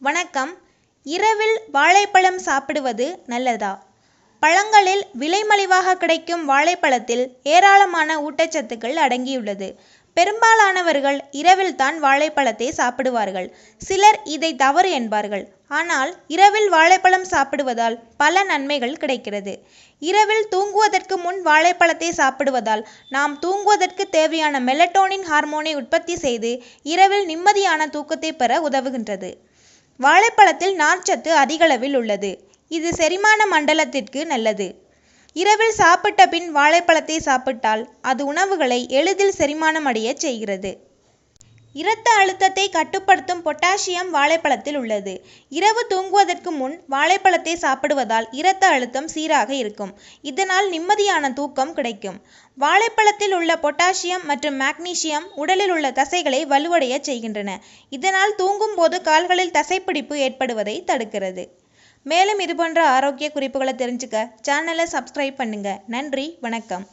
வணக்கம். இரவில் வாழைப்பழம் சாப்பிடுவது நல்லதா? பழங்களில் விலை மலிவாக கிடைக்கும் வாழைப்பழத்தில் ஏராளமான ஊட்டச்சத்துக்கள் அடங்கியுள்ளது. பெரும்பாலானவர்கள் இரவில் தான் வாழைப்பழத்தை சாப்பிடுவார்கள். சிலர் இதை தவறு என்பார்கள். ஆனால் இரவில் வாழைப்பழம் சாப்பிடுவதால் பல நன்மைகள் கிடைக்கிறது. இரவில் தூங்குவதற்கு முன் வாழைப்பழத்தை சாப்பிடுவதால் நாம் தூங்குவதற்கு தேவையான மெலட்டோனின் ஹார்மோனை உற்பத்தி செய்து இரவில் நிம்மதியான தூக்கத்தை பெற உதவுகின்றது. வாழைப்பழத்தில் நார்ச்சத்து அதிகளவில் உள்ளது. இது செரிமான மண்டலத்திற்கு நல்லது. இரவில் சாப்பிட்ட பின் வாழைப்பழத்தை சாப்பிட்டால் அது உணவுகளை எளிதில் செரிமானம் அடையச் செய்கிறது. இரத்த அழுத்தத்தை கட்டுப்படுத்தும் பொட்டாசியம் வாழைப்பழத்தில் உள்ளது. இரவு தூங்குவதற்கு முன் வாழைப்பழத்தை சாப்பிடுவதால் இரத்த அழுத்தம் சீராக இருக்கும். இதனால் நிம்மதியான தூக்கம் கிடைக்கும். வாழைப்பழத்தில் உள்ள பொட்டாசியம் மற்றும் மாக்னீசியம் உடலில் உள்ள தசைகளை வலுவடையச் செய்கின்றன. இதனால் தூங்கும் போது கால்களில் தசைப்பிடிப்பு ஏற்படுவதை தடுக்கிறது. மேலும் இதுபோன்ற ஆரோக்கிய குறிப்புகளை தெரிஞ்சுக்க சேனலை சப்ஸ்கிரைப் பண்ணுங்கள் நன்றி வணக்கம்.